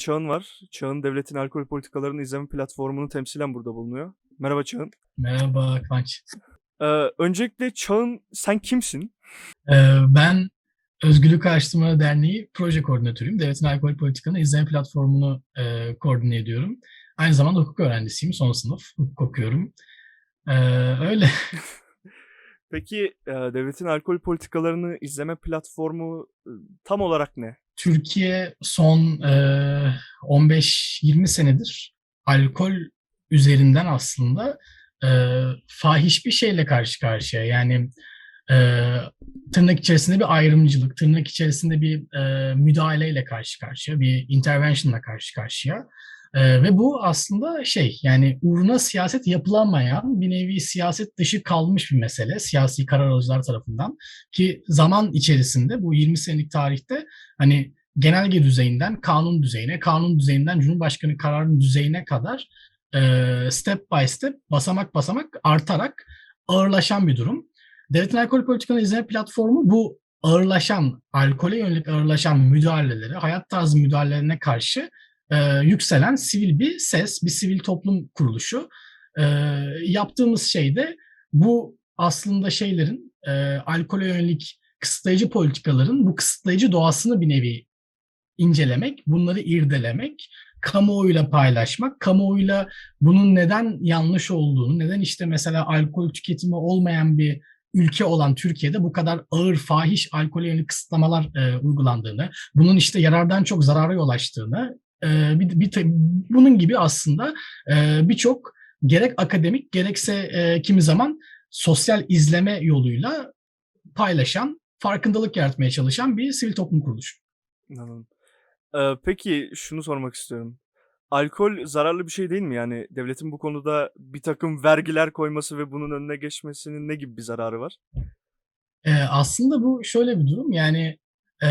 Çağın var. Çağın devletin alkol politikalarını izleme platformunu temsilen burada bulunuyor. Merhaba Çağın. Merhaba Kıvanç. Ee, öncelikle Çağın sen kimsin? Ee, ben Özgürlük Araştırma Derneği proje koordinatörüyüm. Devletin alkol politikanı izleme platformunu e, koordine ediyorum. Aynı zamanda hukuk öğrencisiyim. Son sınıf hukuk okuyorum. Ee, öyle. Peki e, devletin alkol politikalarını izleme platformu e, tam olarak ne? Türkiye son e, 15-20 senedir alkol üzerinden aslında e, fahiş bir şeyle karşı karşıya. Yani e, tırnak içerisinde bir ayrımcılık, tırnak içerisinde bir e, müdahaleyle karşı karşıya, bir intervention'la karşı karşıya. E, ve bu aslında şey yani uğruna siyaset yapılamayan bir nevi siyaset dışı kalmış bir mesele siyasi karar alıcılar tarafından ki zaman içerisinde bu 20 senelik tarihte hani genelge düzeyinden kanun düzeyine, kanun düzeyinden Cumhurbaşkanı kararının düzeyine kadar e, step by step, basamak basamak artarak ağırlaşan bir durum. Devletin alkol politikaları izleme platformu bu ağırlaşan, alkole yönelik ağırlaşan müdahaleleri, hayat tarzı müdahalelerine karşı e, yükselen sivil bir ses, bir sivil toplum kuruluşu. E, yaptığımız şey de bu aslında şeylerin, e, alkole yönelik kısıtlayıcı politikaların bu kısıtlayıcı doğasını bir nevi incelemek, bunları irdelemek, kamuoyuyla paylaşmak, kamuoyuyla bunun neden yanlış olduğunu, neden işte mesela alkol tüketimi olmayan bir ülke olan Türkiye'de bu kadar ağır fahiş alkole yönelik kısıtlamalar e, uygulandığını, bunun işte yarardan çok zarara yol açtığını, e, bir, bir, bunun gibi aslında e, birçok gerek akademik gerekse e, kimi zaman sosyal izleme yoluyla paylaşan, farkındalık yaratmaya çalışan bir sivil toplum kuruluşu. Anladım. Ee, peki şunu sormak istiyorum. Alkol zararlı bir şey değil mi? Yani devletin bu konuda bir takım vergiler koyması ve bunun önüne geçmesinin ne gibi bir zararı var? Ee, aslında bu şöyle bir durum yani e,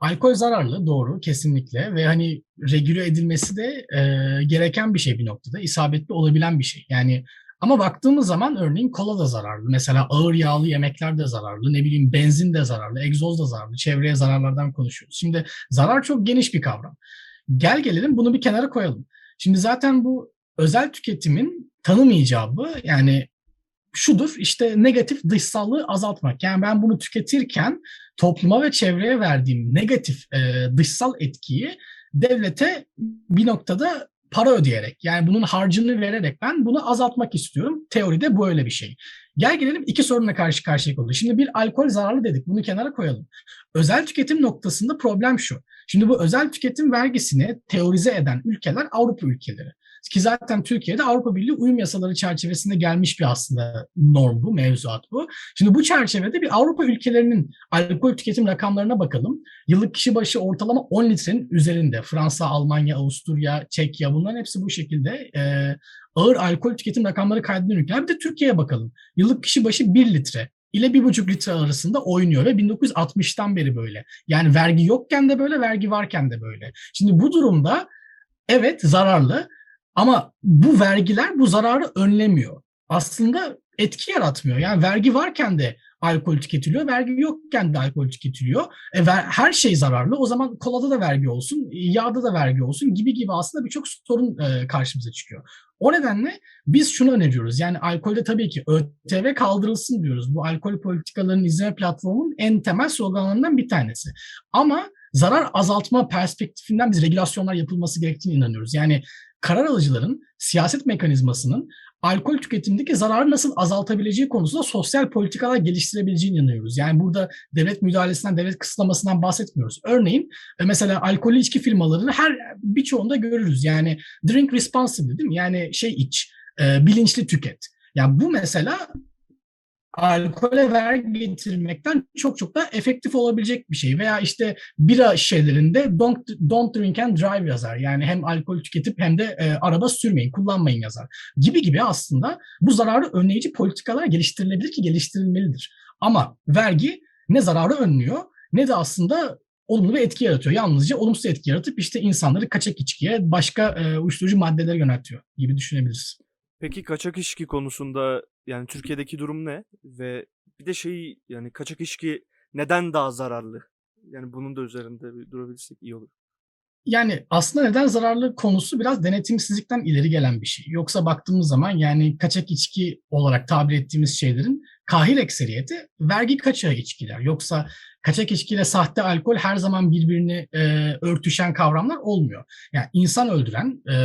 alkol zararlı doğru kesinlikle ve hani regüle edilmesi de e, gereken bir şey bir noktada isabetli olabilen bir şey. Yani ama baktığımız zaman örneğin kola da zararlı. Mesela ağır yağlı yemekler de zararlı. Ne bileyim benzin de zararlı, egzoz da zararlı. Çevreye zararlardan konuşuyoruz. Şimdi zarar çok geniş bir kavram. Gel gelelim bunu bir kenara koyalım. Şimdi zaten bu özel tüketimin tanım icabı yani şudur işte negatif dışsallığı azaltmak. Yani ben bunu tüketirken topluma ve çevreye verdiğim negatif e, dışsal etkiyi devlete bir noktada para ödeyerek yani bunun harcını vererek ben bunu azaltmak istiyorum. Teoride böyle bir şey. Gel gelelim iki sorunla karşı karşıya oldu. Şimdi bir alkol zararlı dedik. Bunu kenara koyalım. Özel tüketim noktasında problem şu. Şimdi bu özel tüketim vergisini teorize eden ülkeler Avrupa ülkeleri. Ki zaten Türkiye'de Avrupa Birliği uyum yasaları çerçevesinde gelmiş bir aslında norm bu, mevzuat bu. Şimdi bu çerçevede bir Avrupa ülkelerinin alkol tüketim rakamlarına bakalım. Yıllık kişi başı ortalama 10 litrenin üzerinde. Fransa, Almanya, Avusturya, Çekya bunların hepsi bu şekilde e, ağır alkol tüketim rakamları kaydeden ülkeler. Bir de Türkiye'ye bakalım. Yıllık kişi başı 1 litre ile 1,5 litre arasında oynuyor ve 1960'tan beri böyle. Yani vergi yokken de böyle, vergi varken de böyle. Şimdi bu durumda evet zararlı ama bu vergiler bu zararı önlemiyor. Aslında etki yaratmıyor. Yani vergi varken de alkol tüketiliyor, vergi yokken de alkol tüketiliyor. E, ver, her şey zararlı. O zaman kolada da vergi olsun, yağda da vergi olsun gibi gibi aslında birçok sorun e, karşımıza çıkıyor. O nedenle biz şunu öneriyoruz. Yani alkolde tabii ki ÖTV kaldırılsın diyoruz. Bu alkol politikalarının izleme platformunun en temel sloganlarından bir tanesi. Ama zarar azaltma perspektifinden biz regülasyonlar yapılması gerektiğini inanıyoruz. Yani karar alıcıların siyaset mekanizmasının alkol tüketimindeki zararı nasıl azaltabileceği konusunda sosyal politikalar geliştirebileceğini inanıyoruz. Yani burada devlet müdahalesinden, devlet kısıtlamasından bahsetmiyoruz. Örneğin e, mesela alkollü içki firmalarını her birçoğunda görürüz. Yani drink responsibly değil mi? Yani şey iç, e, bilinçli tüket. Yani bu mesela alkole vergi getirmekten çok çok daha efektif olabilecek bir şey. Veya işte bira şişelerinde don't, don't drink and drive yazar. Yani hem alkol tüketip hem de e, araba sürmeyin, kullanmayın yazar. Gibi gibi aslında bu zararı önleyici politikalar geliştirilebilir ki geliştirilmelidir. Ama vergi ne zararı önlüyor ne de aslında olumlu bir etki yaratıyor. Yalnızca olumsuz etki yaratıp işte insanları kaçak içkiye, başka e, uyuşturucu maddelere yöneltiyor gibi düşünebiliriz. Peki kaçak içki konusunda yani Türkiye'deki durum ne? Ve bir de şey yani kaçak içki neden daha zararlı? Yani bunun da üzerinde bir durabilirsek iyi olur. Yani aslında neden zararlı konusu biraz denetimsizlikten ileri gelen bir şey. Yoksa baktığımız zaman yani kaçak içki olarak tabir ettiğimiz şeylerin kahir ekseriyeti vergi kaçağı içkiler. Yoksa kaçak içkiyle sahte alkol her zaman birbirini e, örtüşen kavramlar olmuyor. Yani insan öldüren, e,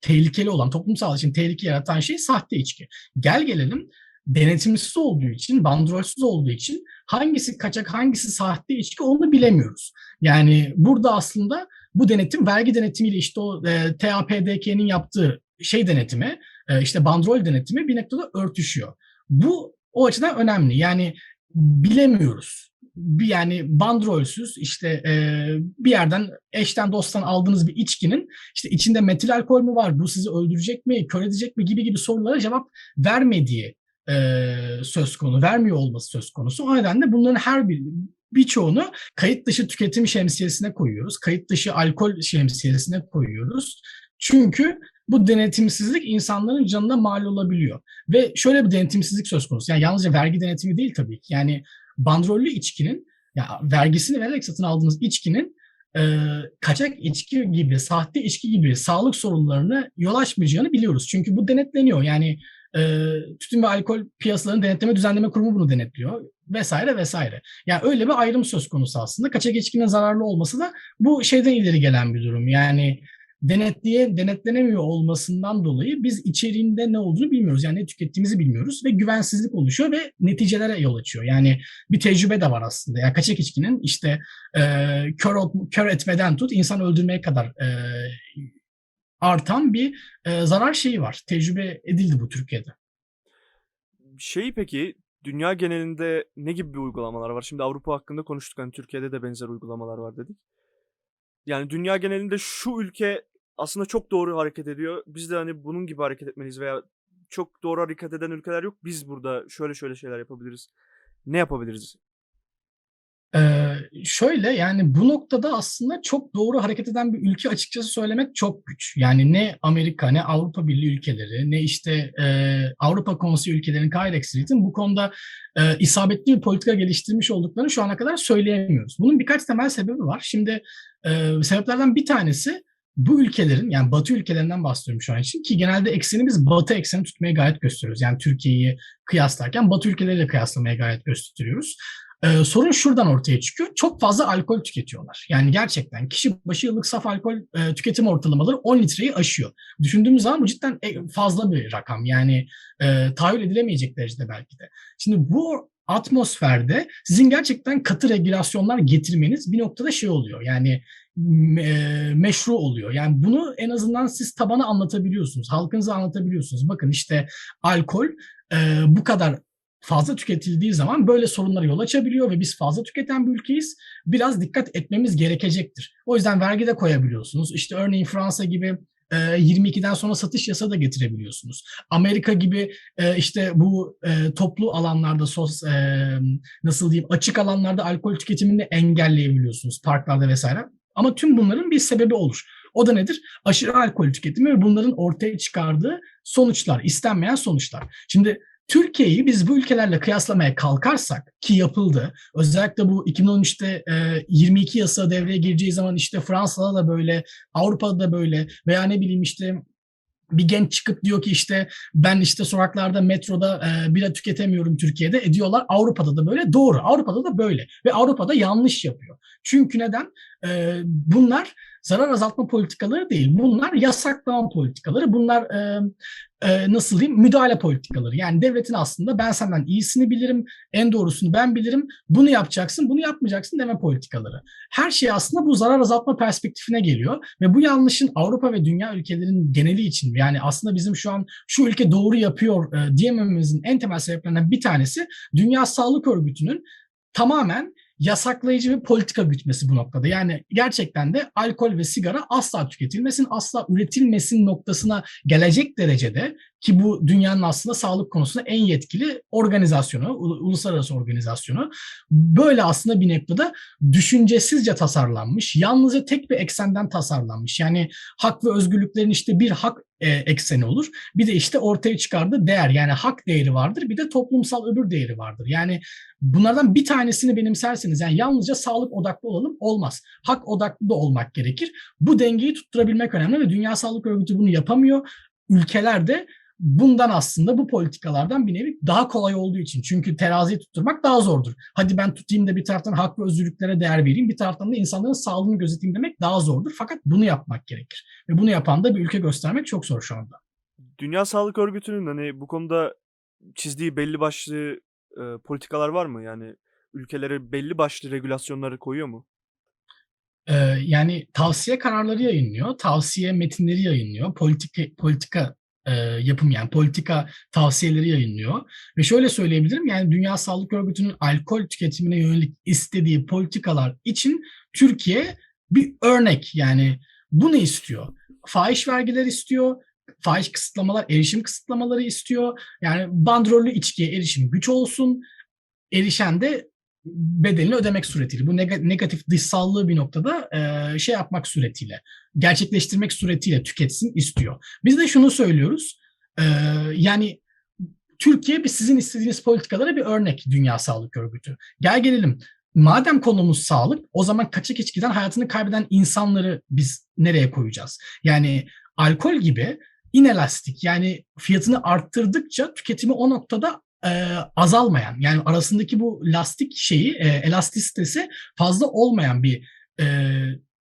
tehlikeli olan, toplumsal için tehlike yaratan şey sahte içki. Gel gelelim denetimsiz olduğu için, bandrolsüz olduğu için hangisi kaçak, hangisi sahte içki onu bilemiyoruz. Yani burada aslında bu denetim vergi denetimiyle işte o e, TAPDK'nin yaptığı şey denetimi, e, işte bandrol denetimi bir noktada örtüşüyor. Bu o açıdan önemli. Yani bilemiyoruz. Bir yani bandrolsüz işte e, bir yerden eşten dosttan aldığınız bir içkinin işte içinde metil alkol mü var, bu sizi öldürecek mi, kör edecek mi gibi gibi sorulara cevap vermediği e, söz konu, vermiyor olması söz konusu. O nedenle bunların her bir birçoğunu kayıt dışı tüketim şemsiyesine koyuyoruz. Kayıt dışı alkol şemsiyesine koyuyoruz. Çünkü bu denetimsizlik insanların canına mal olabiliyor. Ve şöyle bir denetimsizlik söz konusu. Yani yalnızca vergi denetimi değil tabii ki. Yani bandrollü içkinin, ya vergisini vererek satın aldığınız içkinin e, kaçak içki gibi, sahte içki gibi sağlık sorunlarına yol açmayacağını biliyoruz. Çünkü bu denetleniyor. Yani e, Tütün ve Alkol Piyasalarının Denetleme Düzenleme Kurumu bunu denetliyor vesaire vesaire. Yani öyle bir ayrım söz konusu aslında. Kaçak içkinin zararlı olması da bu şeyden ileri gelen bir durum. Yani denetliye denetlenemiyor olmasından dolayı biz içeriğinde ne olduğunu bilmiyoruz. Yani ne tükettiğimizi bilmiyoruz ve güvensizlik oluşuyor ve neticelere yol açıyor. Yani bir tecrübe de var aslında. Yani kaçak içkinin işte e, kör, kör etmeden tut insan öldürmeye kadar e, artan bir e, zarar şeyi var. Tecrübe edildi bu Türkiye'de. Şey peki dünya genelinde ne gibi bir uygulamalar var? Şimdi Avrupa hakkında konuştuk. Hani Türkiye'de de benzer uygulamalar var dedik. Yani dünya genelinde şu ülke aslında çok doğru hareket ediyor. Biz de hani bunun gibi hareket etmeliyiz veya çok doğru hareket eden ülkeler yok. Biz burada şöyle şöyle şeyler yapabiliriz. Ne yapabiliriz? Ee, şöyle yani bu noktada aslında çok doğru hareket eden bir ülke açıkçası söylemek çok güç. Yani ne Amerika ne Avrupa Birliği ülkeleri ne işte e, Avrupa Konseyi ülkelerinin Kairexi'nin bu konuda e, isabetli bir politika geliştirmiş olduklarını şu ana kadar söyleyemiyoruz. Bunun birkaç temel sebebi var. Şimdi e, sebeplerden bir tanesi bu ülkelerin yani Batı ülkelerinden bahsediyorum şu an için ki genelde ekseni biz Batı ekseni tutmaya gayet gösteriyoruz. Yani Türkiye'yi kıyaslarken Batı ülkeleriyle kıyaslamaya gayet gösteriyoruz. Ee, sorun şuradan ortaya çıkıyor. Çok fazla alkol tüketiyorlar. Yani gerçekten kişi başı yıllık saf alkol e, tüketim ortalamaları 10 litreyi aşıyor. Düşündüğümüz zaman bu cidden e, fazla bir rakam. Yani e, tahayyül edilemeyecek derecede belki de. Şimdi bu atmosferde sizin gerçekten katı regülasyonlar getirmeniz bir noktada şey oluyor. Yani e, meşru oluyor. Yani bunu en azından siz tabana anlatabiliyorsunuz. Halkınıza anlatabiliyorsunuz. Bakın işte alkol e, bu kadar fazla tüketildiği zaman böyle sorunlara yol açabiliyor ve biz fazla tüketen bir ülkeyiz. Biraz dikkat etmemiz gerekecektir. O yüzden vergi de koyabiliyorsunuz. İşte örneğin Fransa gibi 22'den sonra satış yasa da getirebiliyorsunuz. Amerika gibi işte bu toplu alanlarda sos nasıl diyeyim açık alanlarda alkol tüketimini engelleyebiliyorsunuz parklarda vesaire. Ama tüm bunların bir sebebi olur. O da nedir? Aşırı alkol tüketimi ve bunların ortaya çıkardığı sonuçlar, istenmeyen sonuçlar. Şimdi Türkiye'yi biz bu ülkelerle kıyaslamaya kalkarsak ki yapıldı. Özellikle bu 2013'te e, 22 yasa devreye gireceği zaman işte Fransa'da da böyle, Avrupa'da da böyle veya ne bileyim işte bir genç çıkıp diyor ki işte ben işte sokaklarda metroda e, bira tüketemiyorum Türkiye'de. E diyorlar Avrupa'da da böyle. Doğru Avrupa'da da böyle. Ve Avrupa'da yanlış yapıyor. Çünkü neden? E, bunlar zarar azaltma politikaları değil. Bunlar yasaklama politikaları. Bunlar e, e, nasıl diyeyim müdahale politikaları. Yani devletin aslında ben senden iyisini bilirim, en doğrusunu ben bilirim. Bunu yapacaksın, bunu yapmayacaksın deme politikaları. Her şey aslında bu zarar azaltma perspektifine geliyor ve bu yanlışın Avrupa ve dünya ülkelerinin geneli için yani aslında bizim şu an şu ülke doğru yapıyor e, diyemememizin en temel sebeplerinden bir tanesi Dünya Sağlık Örgütü'nün tamamen yasaklayıcı bir politika gütmesi bu noktada. Yani gerçekten de alkol ve sigara asla tüketilmesin, asla üretilmesin noktasına gelecek derecede ki bu dünyanın aslında sağlık konusunda en yetkili organizasyonu, uluslararası organizasyonu. Böyle aslında bir noktada düşüncesizce tasarlanmış, yalnızca tek bir eksenden tasarlanmış. Yani hak ve özgürlüklerin işte bir hak e, ekseni olur. Bir de işte ortaya çıkardığı değer yani hak değeri vardır. Bir de toplumsal öbür değeri vardır. Yani bunlardan bir tanesini benimserseniz yani yalnızca sağlık odaklı olalım olmaz. Hak odaklı da olmak gerekir. Bu dengeyi tutturabilmek önemli ve Dünya Sağlık Örgütü bunu yapamıyor. Ülkeler de bundan aslında bu politikalardan bir nevi daha kolay olduğu için. Çünkü teraziyi tutturmak daha zordur. Hadi ben tutayım da bir taraftan hak ve özgürlüklere değer vereyim, bir taraftan da insanların sağlığını gözeteyim demek daha zordur. Fakat bunu yapmak gerekir. Ve bunu yapan da bir ülke göstermek çok zor şu anda. Dünya Sağlık Örgütü'nün hani bu konuda çizdiği belli başlı e, politikalar var mı? Yani ülkelere belli başlı regülasyonları koyuyor mu? Ee, yani tavsiye kararları yayınlıyor, tavsiye metinleri yayınlıyor, politika, politika e, yapım yani politika tavsiyeleri yayınlıyor. Ve şöyle söyleyebilirim yani Dünya Sağlık Örgütü'nün alkol tüketimine yönelik istediği politikalar için Türkiye bir örnek yani bunu istiyor. Fahiş vergiler istiyor, fahiş kısıtlamalar, erişim kısıtlamaları istiyor. Yani bandrollü içkiye erişim güç olsun, erişen de bedelini ödemek suretiyle. Bu negatif dışsallığı bir noktada e, şey yapmak suretiyle, gerçekleştirmek suretiyle tüketsin istiyor. Biz de şunu söylüyoruz. E, yani Türkiye bir sizin istediğiniz politikalara bir örnek Dünya Sağlık Örgütü. Gel gelelim. Madem konumuz sağlık, o zaman kaçak içkiden hayatını kaybeden insanları biz nereye koyacağız? Yani alkol gibi inelastik yani fiyatını arttırdıkça tüketimi o noktada e, azalmayan yani arasındaki bu lastik şeyi e, elastisitesi fazla olmayan bir e,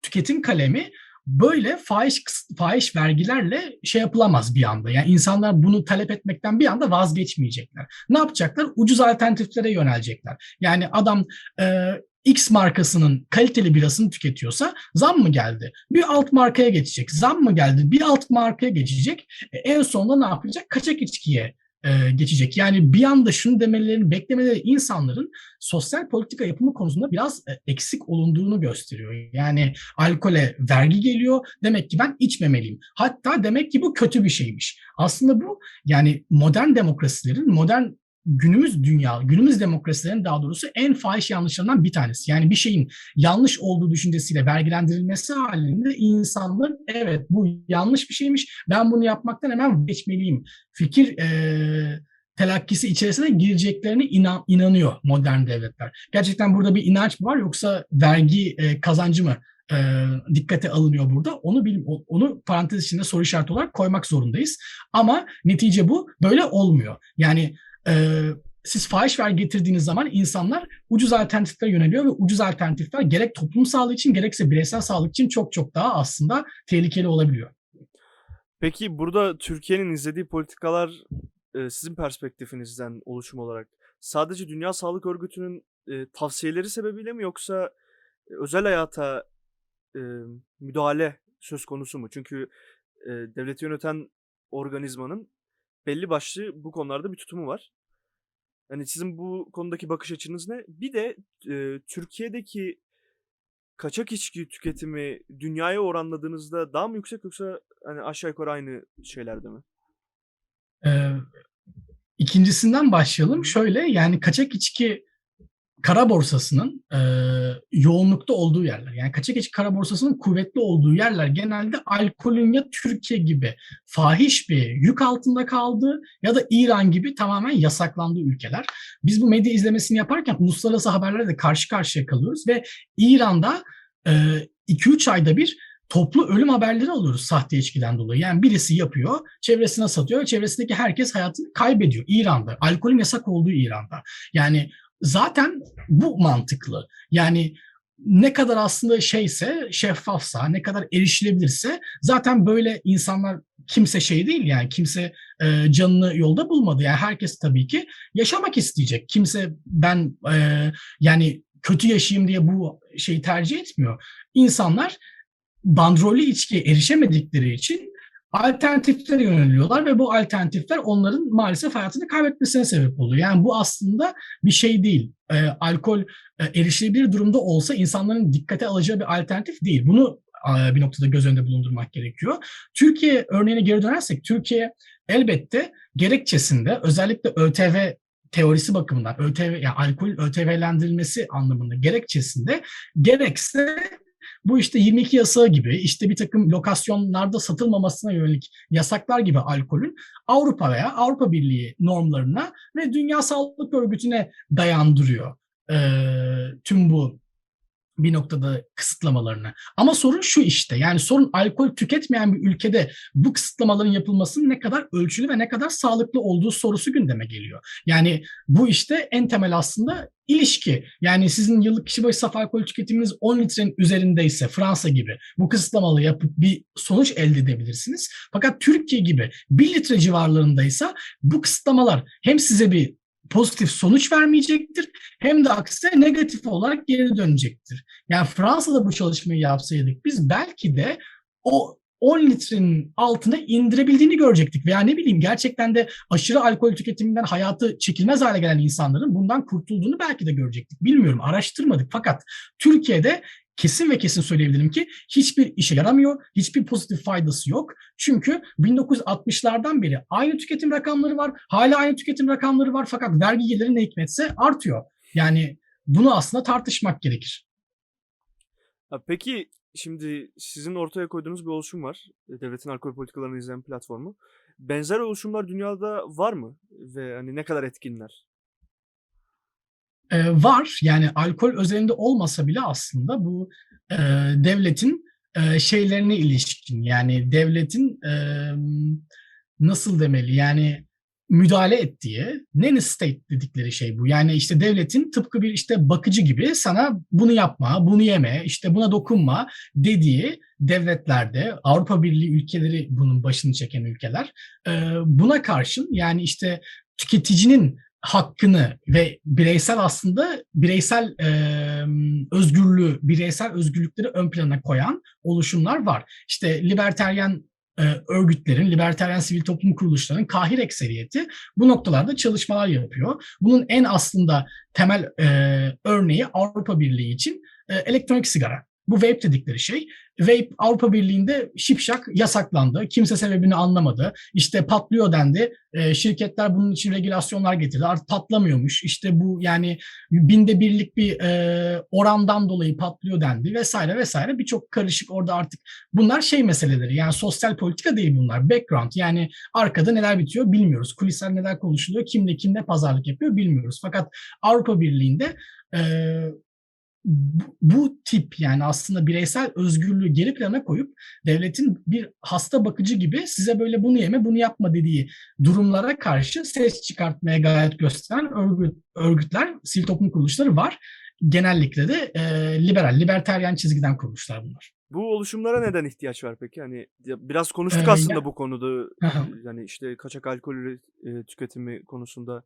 tüketim kalemi böyle fahiş fahiş vergilerle şey yapılamaz bir anda. Yani insanlar bunu talep etmekten bir anda vazgeçmeyecekler. Ne yapacaklar? Ucuz alternatiflere yönelecekler. Yani adam e, X markasının kaliteli birasını tüketiyorsa zam mı geldi? Bir alt markaya geçecek. Zam mı geldi? Bir alt markaya geçecek. E, en sonunda ne yapacak? Kaçak içkiye e, geçecek. Yani bir anda şunu demelerini, beklemeleri insanların sosyal politika yapımı konusunda biraz e, eksik olunduğunu gösteriyor. Yani alkole vergi geliyor, demek ki ben içmemeliyim. Hatta demek ki bu kötü bir şeymiş. Aslında bu yani modern demokrasilerin, modern günümüz dünya, günümüz demokrasilerin daha doğrusu en fahiş yanlışlarından bir tanesi. Yani bir şeyin yanlış olduğu düşüncesiyle vergilendirilmesi halinde insanlar evet bu yanlış bir şeymiş, ben bunu yapmaktan hemen geçmeliyim. Fikir e, telakkisi içerisine gireceklerine inan, inanıyor modern devletler. Gerçekten burada bir inanç mı var yoksa vergi e, kazancı mı e, dikkate alınıyor burada. Onu bil, onu parantez içinde soru işareti olarak koymak zorundayız. Ama netice bu. Böyle olmuyor. Yani e, siz fahiş ver getirdiğiniz zaman insanlar ucuz alternatiflere yöneliyor ve ucuz alternatifler gerek toplum sağlığı için gerekse bireysel sağlık için çok çok daha aslında tehlikeli olabiliyor. Peki burada Türkiye'nin izlediği politikalar e, sizin perspektifinizden oluşum olarak sadece Dünya Sağlık Örgütü'nün e, tavsiyeleri sebebiyle mi yoksa e, özel hayata müdahale söz konusu mu? Çünkü devleti yöneten organizmanın belli başlı bu konularda bir tutumu var. Hani sizin bu konudaki bakış açınız ne? Bir de e, Türkiye'deki kaçak içki tüketimi dünyaya oranladığınızda daha mı yüksek yoksa hani aşağı yukarı aynı şeylerde mi? Ee, ikincisinden başlayalım. Şöyle yani kaçak içki kara borsasının e, yoğunlukta olduğu yerler. Yani kaçak içki kara borsasının kuvvetli olduğu yerler genelde alkolün ya Türkiye gibi fahiş bir yük altında kaldığı ya da İran gibi tamamen yasaklandığı ülkeler. Biz bu medya izlemesini yaparken uluslararası haberlerle de karşı karşıya kalıyoruz ve İran'da 2-3 e, ayda bir toplu ölüm haberleri alıyoruz sahte içkiden dolayı. Yani birisi yapıyor, çevresine satıyor ve çevresindeki herkes hayatını kaybediyor İran'da. Alkolün yasak olduğu İran'da. Yani zaten bu mantıklı. Yani ne kadar aslında şeyse, şeffafsa, ne kadar erişilebilirse zaten böyle insanlar kimse şey değil yani kimse e, canını yolda bulmadı. Yani herkes tabii ki yaşamak isteyecek. Kimse ben e, yani kötü yaşayayım diye bu şeyi tercih etmiyor. İnsanlar bandrollü içkiye erişemedikleri için alternatiflere yöneliyorlar ve bu alternatifler onların maalesef hayatını kaybetmesine sebep oluyor. Yani bu aslında bir şey değil. E, alkol e, erişilebilir durumda olsa insanların dikkate alacağı bir alternatif değil. Bunu e, bir noktada göz önünde bulundurmak gerekiyor. Türkiye örneğine geri dönersek Türkiye elbette gerekçesinde özellikle ÖTV teorisi bakımından ÖTV yani alkol ÖTV'lendirilmesi anlamında gerekçesinde gerekse bu işte 22 yasağı gibi işte bir takım lokasyonlarda satılmamasına yönelik yasaklar gibi alkolün Avrupa veya Avrupa Birliği normlarına ve Dünya Sağlık Örgütü'ne dayandırıyor e, tüm bu bir noktada kısıtlamalarını. Ama sorun şu işte yani sorun alkol tüketmeyen bir ülkede bu kısıtlamaların yapılmasının ne kadar ölçülü ve ne kadar sağlıklı olduğu sorusu gündeme geliyor. Yani bu işte en temel aslında ilişki. Yani sizin yıllık kişi başı saf alkol tüketiminiz 10 litrenin üzerindeyse Fransa gibi bu kısıtlamalı yapıp bir sonuç elde edebilirsiniz. Fakat Türkiye gibi 1 litre civarlarındaysa bu kısıtlamalar hem size bir pozitif sonuç vermeyecektir hem de aksine negatif olarak geri dönecektir. Yani Fransa'da bu çalışmayı yapsaydık biz belki de o 10 litrenin altına indirebildiğini görecektik. Veya ne bileyim gerçekten de aşırı alkol tüketiminden hayatı çekilmez hale gelen insanların bundan kurtulduğunu belki de görecektik. Bilmiyorum araştırmadık fakat Türkiye'de kesin ve kesin söyleyebilirim ki hiçbir işe yaramıyor, hiçbir pozitif faydası yok. Çünkü 1960'lardan beri aynı tüketim rakamları var, hala aynı tüketim rakamları var fakat vergi geliri ne hikmetse artıyor. Yani bunu aslında tartışmak gerekir. Peki şimdi sizin ortaya koyduğunuz bir oluşum var. E, Devletin alkol politikalarını izleyen platformu. Benzer oluşumlar dünyada var mı? Ve hani ne kadar etkinler? Ee, var yani alkol özelinde olmasa bile aslında bu e, devletin e, şeylerine ilişkin yani devletin e, nasıl demeli yani müdahale ettiği nanny state dedikleri şey bu. Yani işte devletin tıpkı bir işte bakıcı gibi sana bunu yapma, bunu yeme, işte buna dokunma dediği devletlerde Avrupa Birliği ülkeleri bunun başını çeken ülkeler. E, buna karşın yani işte tüketicinin hakkını ve bireysel aslında bireysel e, özgürlüğü, bireysel özgürlükleri ön plana koyan oluşumlar var. İşte liberteryen e, örgütlerin, liberteryen sivil toplum kuruluşlarının kahir ekseriyeti bu noktalarda çalışmalar yapıyor. Bunun en aslında temel e, örneği Avrupa Birliği için e, elektronik sigara. Bu vape dedikleri şey. Vape Avrupa Birliği'nde şipşak yasaklandı. Kimse sebebini anlamadı. İşte patlıyor dendi. E, şirketler bunun için regülasyonlar getirdi. Artık patlamıyormuş. İşte bu yani binde birlik bir e, orandan dolayı patlıyor dendi vesaire vesaire. Birçok karışık orada artık bunlar şey meseleleri. Yani sosyal politika değil bunlar. Background yani arkada neler bitiyor bilmiyoruz. Kulisler neler konuşuluyor. Kimle kimle pazarlık yapıyor bilmiyoruz. Fakat Avrupa Birliği'nde e, bu, tip yani aslında bireysel özgürlüğü geri plana koyup devletin bir hasta bakıcı gibi size böyle bunu yeme bunu yapma dediği durumlara karşı ses çıkartmaya gayret gösteren örgüt, örgütler, sivil toplum kuruluşları var. Genellikle de e, liberal, liberteryen çizgiden kuruluşlar bunlar. Bu oluşumlara neden ihtiyaç var peki? Hani biraz konuştuk Ee, aslında ya- bu konuda. Yani işte kaçak alkol e, tüketimi konusunda.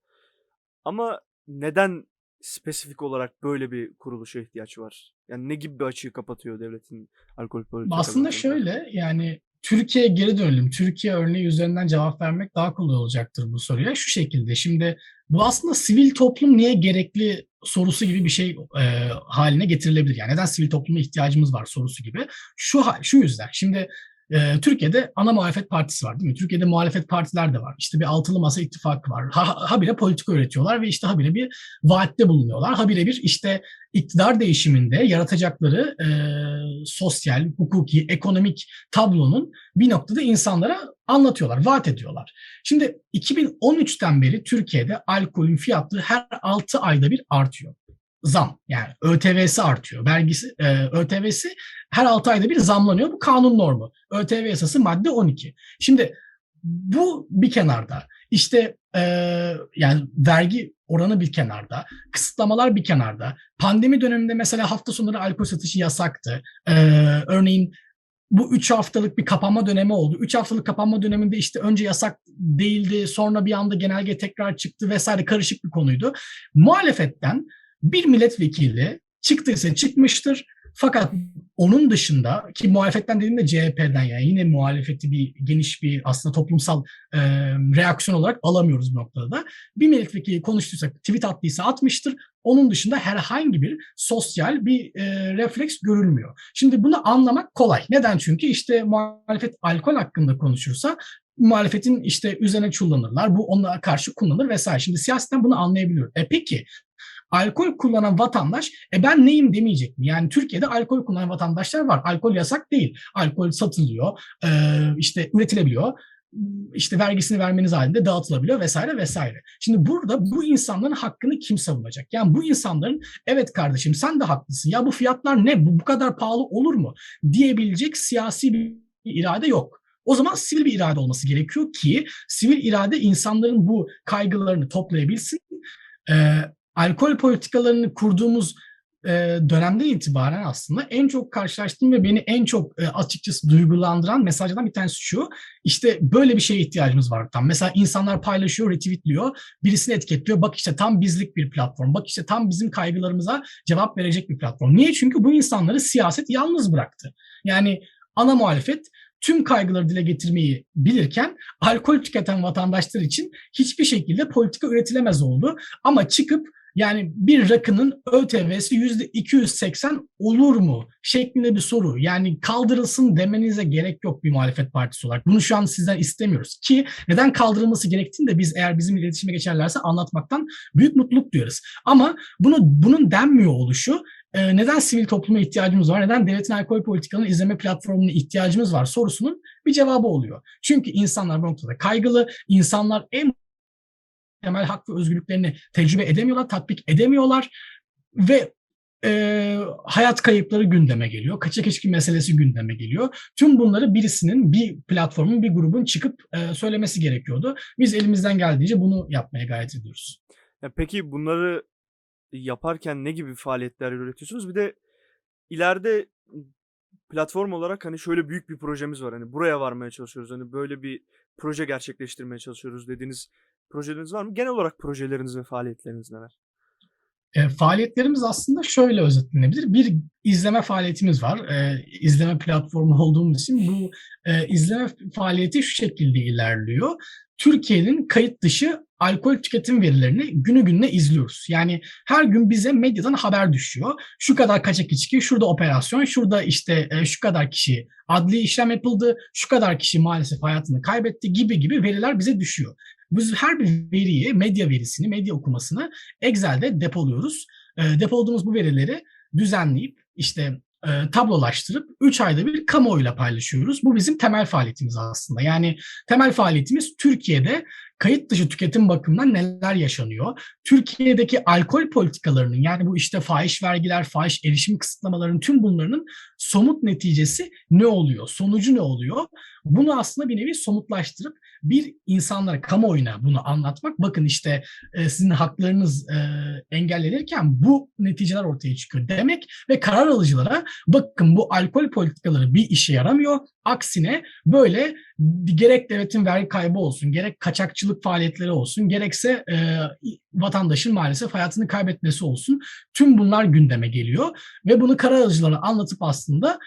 Ama neden spesifik olarak böyle bir kuruluşa ihtiyaç var? Yani ne gibi bir açığı kapatıyor devletin alkol politikaları? Aslında şöyle yani Türkiye'ye geri dönelim. Türkiye örneği üzerinden cevap vermek daha kolay olacaktır bu soruya. Şu şekilde şimdi bu aslında sivil toplum niye gerekli sorusu gibi bir şey e, haline getirilebilir. Yani neden sivil topluma ihtiyacımız var sorusu gibi. Şu şu yüzden. Şimdi e, Türkiye'de ana muhalefet partisi var değil mi? Türkiye'de muhalefet partiler de var. İşte bir altılı masa ittifakı var. Ha, habire politika üretiyorlar ve işte habire bir vaatte bulunuyorlar. Habire bir işte iktidar değişiminde yaratacakları e, sosyal, hukuki, ekonomik tablonun bir noktada insanlara anlatıyorlar, vaat ediyorlar. Şimdi 2013'ten beri Türkiye'de alkolün fiyatı her 6 ayda bir artıyor. Zam yani ÖTV'si artıyor. Vergisi, e, ÖTV'si her 6 ayda bir zamlanıyor. Bu kanun normu. ÖTV yasası madde 12. Şimdi bu bir kenarda. İşte e, yani vergi oranı bir kenarda, kısıtlamalar bir kenarda. Pandemi döneminde mesela hafta sonları alkol satışı yasaktı. E, örneğin bu 3 haftalık bir kapanma dönemi oldu. 3 haftalık kapanma döneminde işte önce yasak değildi, sonra bir anda genelge tekrar çıktı vesaire karışık bir konuydu. Muhalefetten bir milletvekili çıktıysa çıkmıştır. Fakat onun dışında ki muhalefetten dediğimde CHP'den yani yine muhalefeti bir geniş bir aslında toplumsal e, reaksiyon olarak alamıyoruz bu noktada da. Bir milletvekili konuştuysa, tweet attıysa atmıştır. Onun dışında herhangi bir sosyal bir e, refleks görülmüyor. Şimdi bunu anlamak kolay. Neden? Çünkü işte muhalefet alkol hakkında konuşursa muhalefetin işte üzerine çullanırlar. Bu onlara karşı kullanılır vesaire. Şimdi siyasetten bunu anlayabiliyor. E peki alkol kullanan vatandaş e ben neyim demeyecek mi? Yani Türkiye'de alkol kullanan vatandaşlar var. Alkol yasak değil. Alkol satılıyor, e, işte üretilebiliyor işte vergisini vermeniz halinde dağıtılabiliyor vesaire vesaire. Şimdi burada bu insanların hakkını kim savunacak? Yani bu insanların evet kardeşim sen de haklısın ya bu fiyatlar ne bu, bu kadar pahalı olur mu diyebilecek siyasi bir irade yok. O zaman sivil bir irade olması gerekiyor ki sivil irade insanların bu kaygılarını toplayabilsin. Ee, alkol politikalarını kurduğumuz e, dönemden itibaren aslında en çok karşılaştığım ve beni en çok e, açıkçası duygulandıran mesajlardan bir tanesi şu. İşte böyle bir şeye ihtiyacımız var tam. Mesela insanlar paylaşıyor, retweetliyor, birisini etiketliyor. Bak işte tam bizlik bir platform. Bak işte tam bizim kaygılarımıza cevap verecek bir platform. Niye? Çünkü bu insanları siyaset yalnız bıraktı. Yani ana muhalefet tüm kaygıları dile getirmeyi bilirken alkol tüketen vatandaşlar için hiçbir şekilde politika üretilemez oldu. Ama çıkıp yani bir rakının ÖTV'si yüzde 280 olur mu? Şeklinde bir soru. Yani kaldırılsın demenize gerek yok bir muhalefet partisi olarak. Bunu şu an sizden istemiyoruz. Ki neden kaldırılması gerektiğini de biz eğer bizim iletişime geçerlerse anlatmaktan büyük mutluluk duyarız. Ama bunu bunun denmiyor oluşu e, neden sivil topluma ihtiyacımız var, neden devletin alkol politikalarını izleme platformuna ihtiyacımız var sorusunun bir cevabı oluyor. Çünkü insanlar bu noktada kaygılı, insanlar en temel hak ve özgürlüklerini tecrübe edemiyorlar, tatbik edemiyorlar ve e, hayat kayıpları gündeme geliyor. Kaçak ilişki meselesi gündeme geliyor. Tüm bunları birisinin, bir platformun, bir grubun çıkıp e, söylemesi gerekiyordu. Biz elimizden geldiğince bunu yapmaya gayret ediyoruz. Ya peki bunları yaparken ne gibi faaliyetler üretiyorsunuz? Bir de ileride platform olarak hani şöyle büyük bir projemiz var. Hani buraya varmaya çalışıyoruz. Hani böyle bir proje gerçekleştirmeye çalışıyoruz dediğiniz projeleriniz var mı? Genel olarak projeleriniz ve faaliyetleriniz neler? E, faaliyetlerimiz aslında şöyle özetlenebilir. Bir izleme faaliyetimiz var. E, izleme platformu olduğumuz için bu e, izleme faaliyeti şu şekilde ilerliyor. Türkiye'nin kayıt dışı alkol tüketim verilerini günü gününe izliyoruz. Yani her gün bize medyadan haber düşüyor. Şu kadar kaçak içki, şurada operasyon, şurada işte e, şu kadar kişi adli işlem yapıldı, şu kadar kişi maalesef hayatını kaybetti gibi gibi veriler bize düşüyor. Biz her bir veriyi, medya verisini, medya okumasını Excel'de depoluyoruz. E, depolduğumuz bu verileri düzenleyip işte e, tablolaştırıp 3 ayda bir kamuoyuyla paylaşıyoruz. Bu bizim temel faaliyetimiz aslında. Yani temel faaliyetimiz Türkiye'de kayıt dışı tüketim bakımından neler yaşanıyor? Türkiye'deki alkol politikalarının yani bu işte fahiş vergiler, fahiş erişim kısıtlamalarının tüm bunların somut neticesi ne oluyor? Sonucu ne oluyor? Bunu aslında bir nevi somutlaştırıp bir insanlara, kamuoyuna bunu anlatmak. Bakın işte e, sizin haklarınız e, engellenirken bu neticeler ortaya çıkıyor demek ve karar alıcılara bakın bu alkol politikaları bir işe yaramıyor. Aksine böyle gerek devletin vergi kaybı olsun, gerek kaçakçılık faaliyetleri olsun, gerekse e, vatandaşın maalesef hayatını kaybetmesi olsun. Tüm bunlar gündeme geliyor ve bunu karar alıcılara anlatıp aslında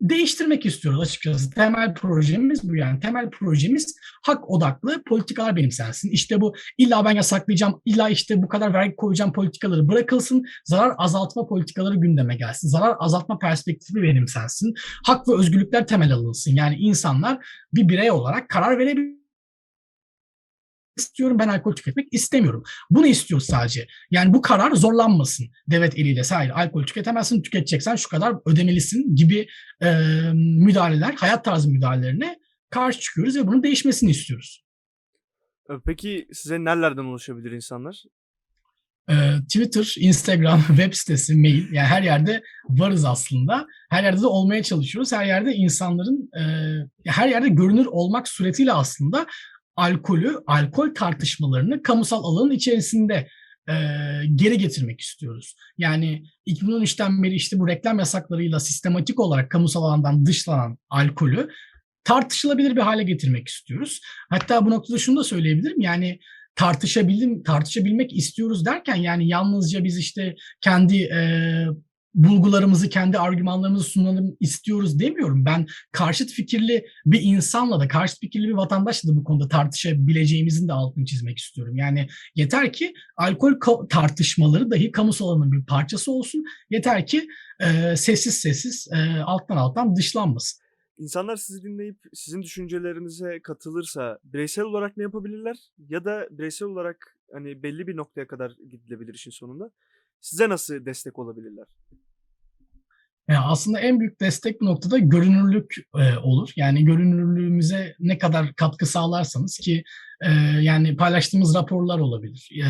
değiştirmek istiyoruz açıkçası. Temel projemiz bu yani. Temel projemiz hak odaklı politikalar benimsensin. İşte bu illa ben yasaklayacağım, illa işte bu kadar vergi koyacağım politikaları bırakılsın. Zarar azaltma politikaları gündeme gelsin. Zarar azaltma perspektifi benimsensin. Hak ve özgürlükler temel alınsın. Yani insanlar bir birey olarak karar verebilir istiyorum ben alkol tüketmek istemiyorum. Bunu istiyor sadece. Yani bu karar zorlanmasın devlet eliyle. Hayır alkol tüketemezsin tüketeceksen şu kadar ödemelisin gibi e, müdahaleler hayat tarzı müdahalelerine karşı çıkıyoruz ve bunun değişmesini istiyoruz. Peki size nerelerden ulaşabilir insanlar? E, Twitter, Instagram, web sitesi, mail yani her yerde varız aslında. Her yerde de olmaya çalışıyoruz. Her yerde insanların e, her yerde görünür olmak suretiyle aslında alkolü, alkol tartışmalarını kamusal alanın içerisinde e, geri getirmek istiyoruz. Yani 2013'ten beri işte bu reklam yasaklarıyla sistematik olarak kamusal alandan dışlanan alkolü tartışılabilir bir hale getirmek istiyoruz. Hatta bu noktada şunu da söyleyebilirim. Yani tartışabildim, tartışabilmek istiyoruz derken yani yalnızca biz işte kendi e, bulgularımızı, kendi argümanlarımızı sunalım istiyoruz demiyorum. Ben karşıt fikirli bir insanla da, karşıt fikirli bir vatandaşla da bu konuda tartışabileceğimizin de altını çizmek istiyorum. Yani yeter ki alkol tartışmaları dahi kamusal alanın bir parçası olsun. Yeter ki e, sessiz sessiz e, alttan alttan dışlanmasın. İnsanlar sizi dinleyip sizin düşüncelerinize katılırsa bireysel olarak ne yapabilirler? Ya da bireysel olarak hani belli bir noktaya kadar gidilebilir işin sonunda. Size nasıl destek olabilirler? Yani aslında en büyük destek bu noktada görünürlük e, olur. Yani görünürlüğümüze ne kadar katkı sağlarsanız ki e, yani paylaştığımız raporlar olabilir. E,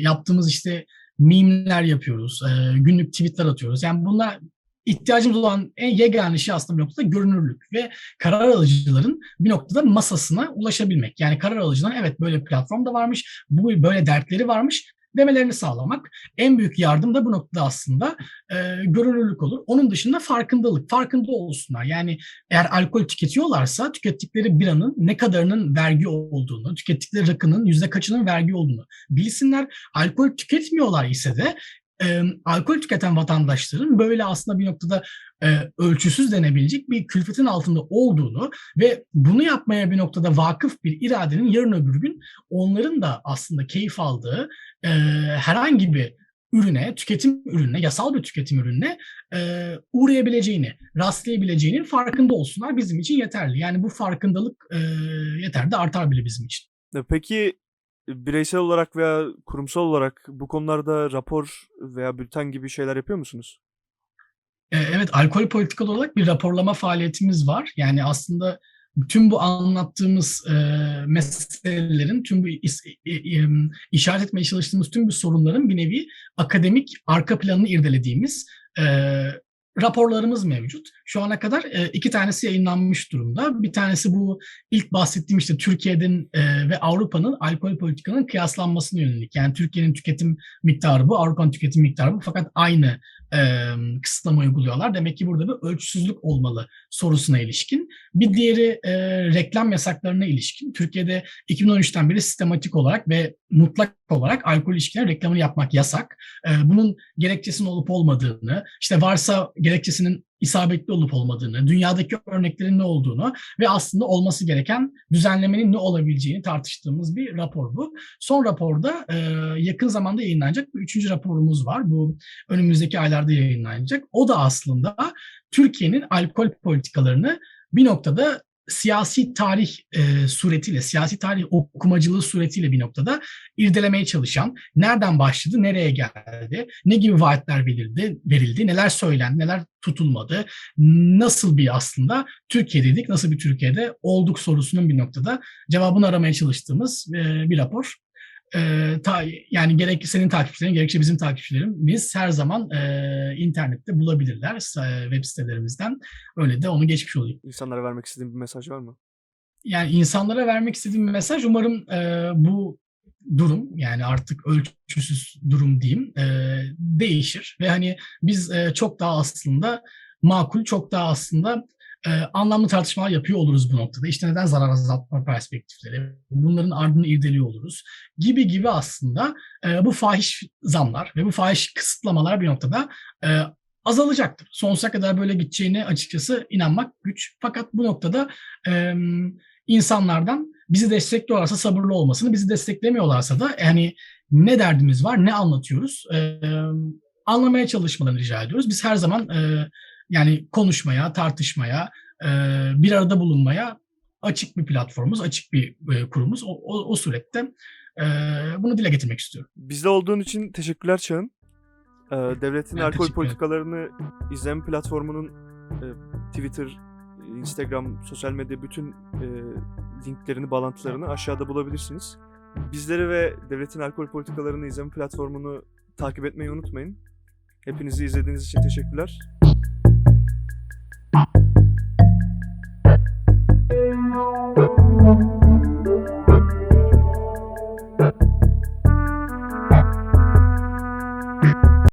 yaptığımız işte mimler yapıyoruz, e, günlük tweetler atıyoruz. Yani bunlar ihtiyacımız olan en yegane şey aslında bir noktada görünürlük ve karar alıcıların bir noktada masasına ulaşabilmek. Yani karar alıcıların evet böyle platform da varmış, bu böyle dertleri varmış demelerini sağlamak. En büyük yardım da bu noktada aslında e, görünürlük olur. Onun dışında farkındalık, farkında olsunlar. Yani eğer alkol tüketiyorlarsa tükettikleri biranın ne kadarının vergi olduğunu, tükettikleri rakının yüzde kaçının vergi olduğunu bilsinler. Alkol tüketmiyorlar ise de e, alkol tüketen vatandaşların böyle aslında bir noktada e, ölçüsüz denebilecek bir külfetin altında olduğunu ve bunu yapmaya bir noktada vakıf bir iradenin yarın öbür gün onların da aslında keyif aldığı e, herhangi bir ürüne, tüketim ürününe, yasal bir tüketim ürününe e, uğrayabileceğini, rastlayabileceğinin farkında olsunlar bizim için yeterli. Yani bu farkındalık e, yeter de artar bile bizim için. E, Peki bireysel olarak veya kurumsal olarak bu konularda rapor veya bülten gibi şeyler yapıyor musunuz? E, evet, alkol politikalı olarak bir raporlama faaliyetimiz var. Yani aslında tüm bu anlattığımız e, meselelerin, tüm bu is, e, e, işaret etmeye çalıştığımız tüm bu sorunların bir nevi akademik arka planını irdelediğimiz e, raporlarımız mevcut. Şu ana kadar e, iki tanesi yayınlanmış durumda. Bir tanesi bu ilk bahsettiğim işte Türkiye'nin e, ve Avrupa'nın alkol politikanın kıyaslanmasına yönelik. Yani Türkiye'nin tüketim miktarı bu, Avrupa'nın tüketim miktarı bu. Fakat aynı e, kısıtlama uyguluyorlar. Demek ki burada bir ölçüsüzlük olmalı sorusuna ilişkin. Bir diğeri e, reklam yasaklarına ilişkin. Türkiye'de 2013'ten beri sistematik olarak ve mutlak olarak alkol ilişkiler reklamını yapmak yasak. E, bunun gerekçesinin olup olmadığını, işte varsa gerekçesinin isabetli olup olmadığını, dünyadaki örneklerin ne olduğunu ve aslında olması gereken düzenlemenin ne olabileceğini tartıştığımız bir rapor bu. Son raporda e, yakın zamanda yayınlanacak bir üçüncü raporumuz var. Bu önümüzdeki aylarda yayınlanacak. O da aslında Türkiye'nin alkol politikalarını bir noktada siyasi tarih e, suretiyle, siyasi tarih okumacılığı suretiyle bir noktada irdelemeye çalışan, nereden başladı, nereye geldi, ne gibi vaatler verildi, verildi, neler söylendi, neler tutulmadı, nasıl bir aslında Türkiye dedik, nasıl bir Türkiye'de olduk sorusunun bir noktada cevabını aramaya çalıştığımız e, bir rapor. E, ta, yani gerek senin takipçilerin gerekse bizim takipçilerimiz her zaman e, internette bulabilirler e, web sitelerimizden. Öyle de onu geçmiş olayım. İnsanlara vermek istediğin bir mesaj var mı? Yani insanlara vermek istediğim bir mesaj umarım e, bu durum yani artık ölçüsüz durum diyeyim e, değişir ve hani biz e, çok daha aslında makul çok daha aslında e, anlamlı tartışmalar yapıyor oluruz bu noktada. İşte neden zarar azaltma perspektifleri, bunların ardını irdeliyor oluruz gibi gibi aslında e, bu fahiş zamlar ve bu fahiş kısıtlamalar bir noktada e, azalacaktır. Sonsuza kadar böyle gideceğine açıkçası inanmak güç. Fakat bu noktada e, insanlardan bizi destekliyorlarsa sabırlı olmasını, bizi desteklemiyorlarsa da yani ne derdimiz var, ne anlatıyoruz e, anlamaya çalışmalarını rica ediyoruz. Biz her zaman e, yani konuşmaya, tartışmaya, e, bir arada bulunmaya açık bir platformumuz, açık bir e, kurumuz. O, o, o surette e, bunu dile getirmek istiyorum. Bizde olduğun için teşekkürler Çağın. Devletin Ben alkol politikalarını izleme platformunun e, Twitter, Instagram, sosyal medya bütün e, linklerini, bağlantılarını aşağıda bulabilirsiniz. Bizleri ve devletin alkol politikalarını izleme platformunu takip etmeyi unutmayın. Hepinizi izlediğiniz için teşekkürler. you